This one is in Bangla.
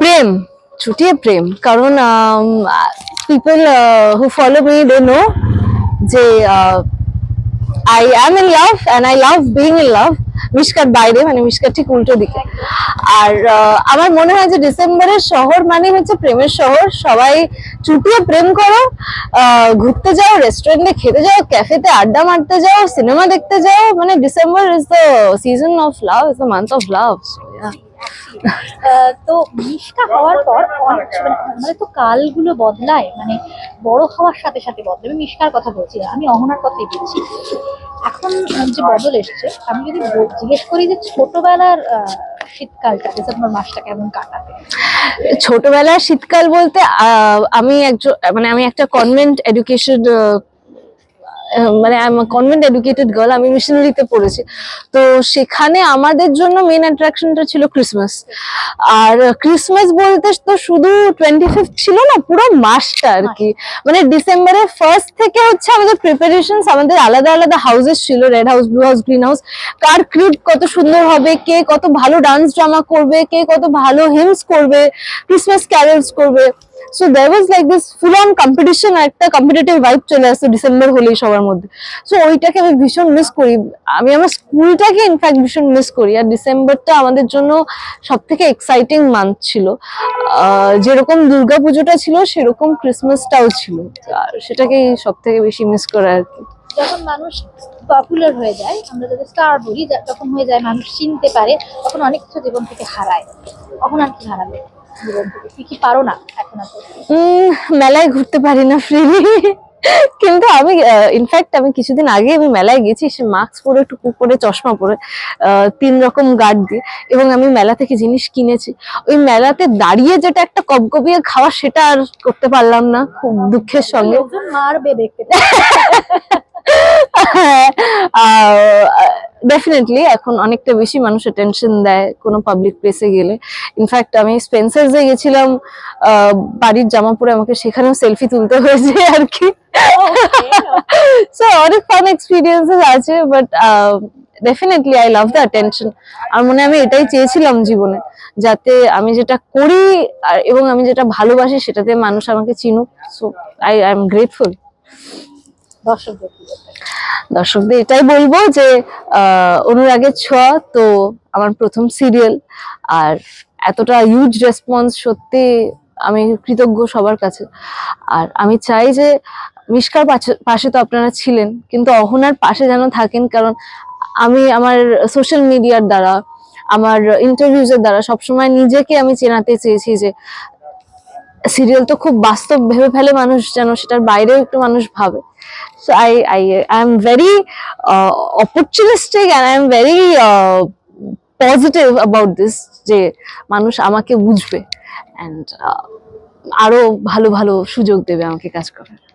প্রেম চুটিয়ে প্রেম। কারণ people who follow me they know যে I am in love and I love being in love মিশকার বাইরে মানে মিশকার ঠিক উল্টো দিকে। আর আমার মনে হয় যে ডিসেম্বরের শহর মানে হচ্ছে প্রেমের শহর। সবাই চুটিয়ে প্রেম করো ঘুরতে যাও রেস্টুরেন্টে খেতে যাও ক্যাফেতে আড্ডা মারতে যাও সিনেমা দেখতে যাও। মানে December is the season of love is the month of love ah, তো মিশকা হওয়ার পর মানে আমাদের তো কালগুলো বদলায় মানে বড় হওয়ার সাথে সাথে বদলায়। আমি মিশকার কথা বলছি, আমি অহনার কথাই বলছি। এখন যে বদল এসছে, আমি যদি জিজ্ঞেস করি যে ছোটবেলার শীতকালটা ডিসেম্বর মাসটা কেমন কাটাতে ছোটবেলার শীতকাল বলতে আমি একজন মানে আমি একটা কনভেন্ট এডুকেশন মানে কনভেন্ট এডুকেটেড গার্ল আমি মিশনারিতে পড়েছি। তো সেখানে আমাদের জন্য মেন অ্যাট্রাকশনটা ছিল ক্রিসমাস আর ক্রিসমাস বলতে তো শুধু টোয়েন্টি ফিফথ ছিল না, পুরো মাসটা আর কি। মানে ডিসেম্বরের ফার্স্ট থেকে হচ্ছে আমাদের প্রিপারেশন আমাদের আলাদা আলাদা হাউসেস ছিল red house blue house green house কার ক্রিপ কত সুন্দর হবে, কে কত ভালো ডান্স ড্রামা করবে, কে কত ভালো হিমস করবে ক্রিসমাস ক্যারেলস করবে। So there was like this full on competition একটা কম্পিটিটিভ ভাইব চলে আসতো ডিসেম্বর হলেই সবার মধ্যে। সো ওইটাকে আমি ভীষণ মিস করি। আমি আমার স্কুলটাকে ইনফ্যাক্ট ভীষণ মিস করি। আর ডিসেম্বরটা আমাদের জন্য সব থেকে এক্সাইটিং মান্থ ছিল যেরকম দুর্গা পুজোটা ছিল, সেরকম ক্রিসমাসটাও ছিল। আর সেটাকেই সব থেকে বেশি মিস করা আর কি। যখন মানুষ পপুলার হয়ে যায়, আমরা যাদের স্টার বলি যখন হয়ে যায় মানুষ চিনতে পারে, তখন অনেক কিছু জীবন থেকে হারায়। তখন আর কি হারাবে? জীবন থেকে কি কি পারো না এখন আর মেলায় ঘুরতে পারি না ফ্রিলি। কিন্তু আমি ইনফ্যাক্ট আমি কিছুদিন আগে আমি মেলায় গেছি সে মাস্ক পরে টুকু পরে চশমা পরে তিন রকম গার্ড দিয়ে এবং আমি মেলা থেকে জিনিস কিনেছি। ওই মেলাতে দাঁড়িয়ে যেটা একটা কপকপিয়ে খাওয়া সেটা আর করতে পারলাম না খুব দুঃখের সঙ্গে। মারবে দেখতে। ডেফিনেটলি এখন অনেকটা বেশি মানুষ টেনশন দেয় কোনো পাবলিক প্লেসে গেলে। ইনফ্যাক্ট আমি স্পেন্সার্সে গেছিলাম বাড়ির জামা পরে আমাকে সেখানেও সেলফি তুলতে হয়েছে আর কি। সো অনেক ফান এক্সপিরিয়েন্সেস আছে but definitely I love the attention আর মনে আমি এটাই চেয়েছিলাম জীবনে যাতে আমি যেটা করি আর এবং আমি যেটা ভালোবাসি সেটাতে মানুষ আমাকে চিনুক। So I I am grateful দর্শকদের কি বলবে? দর্শকদের এটাই বলব যে অনুরাগের ছোঁয়া তো আমার প্রথম সিরিয়াল। আর এতটা হিউজ রেসপন্স সত্যি আমি কৃতজ্ঞ সবার কাছে। আর আমি চাই যে, মিশকার পাশে- পাশে তো আপনারা ছিলেন, কিন্তু অহনার পাশে যেন থাকেন, কারণ আমি আমার সোশ্যাল মিডিয়ার দ্বারা, আমার ইন্টারভিউজের দ্বারা সবসময় নিজেকে আমি চেনাতে চেয়েছি যে, সিরিয়াল তো খুব বাস্তব ভেবে ফেলে মানুষ যেন সেটার বাইরেও একটু মানুষ ভাবে। So i i i am very uh, opportunistic and i am very uh, positive about this যে মানুষ আমাকে বুঝবে and uh, আরও ভালো ভালো সুযোগ দেবে আমাকে কাজ করার